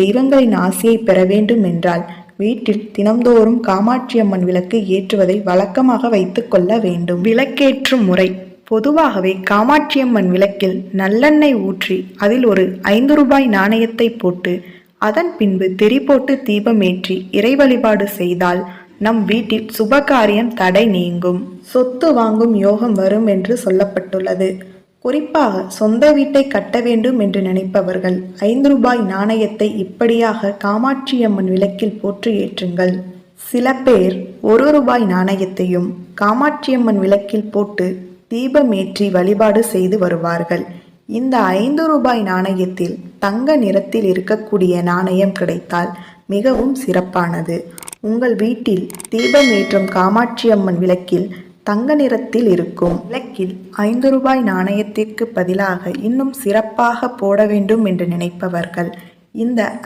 தெய்வங்களின் ஆசையை பெற வேண்டும் என்றால் வீட்டில் தினம்தோறும் காமாட்சியம்மன் விளக்கு ஏற்றுவதை வழக்கமாக வைத்து கொள்ள வேண்டும். விளக்கேற்றும் முறை. பொதுவாகவே காமாட்சியம்மன் விளக்கில் நல்லெண்ணெய் ஊற்றி அதில் ஒரு ஐந்து ரூபாய் நாணயத்தை போட்டு அதன் பின்பு திரி போட்டு தீபமேற்றி இறை வழிபாடு செய்தால் நம் வீட்டில் சுபகாரியம் தடை நீங்கும். சொத்து வாங்கும் யோகம் வரும் என்று சொல்லப்பட்டுள்ளது. குறிப்பாக சொந்த வீட்டை கட்ட வேண்டும் என்று நினைப்பவர்கள் ஐந்து ரூபாய் நாணயத்தை இப்படியாக காமாட்சியம்மன் விளக்கில் போற்று ஏற்றுங்கள். சில பேர் ஒரு ரூபாய் நாணயத்தையும் காமாட்சியம்மன் விளக்கில் போட்டு தீபமேற்றி வழிபாடு செய்து வருவார்கள். இந்த ஐந்து ரூபாய் நாணயத்தில் தங்க நிறத்தில் இருக்கக்கூடிய நாணயம் கிடைத்தால் மிகவும் சிறப்பானது. உங்கள் வீட்டில் தீபமேற்றும் காமாட்சியம்மன் விளக்கில் தங்க நிறத்தில் இருக்கும். விளக்கில் ஐந்து ரூபாய் நாணயத்திற்கு பதிலாக இன்னும் சிறப்பாக போட வேண்டும் என்று நினைப்பவர்கள். இந்த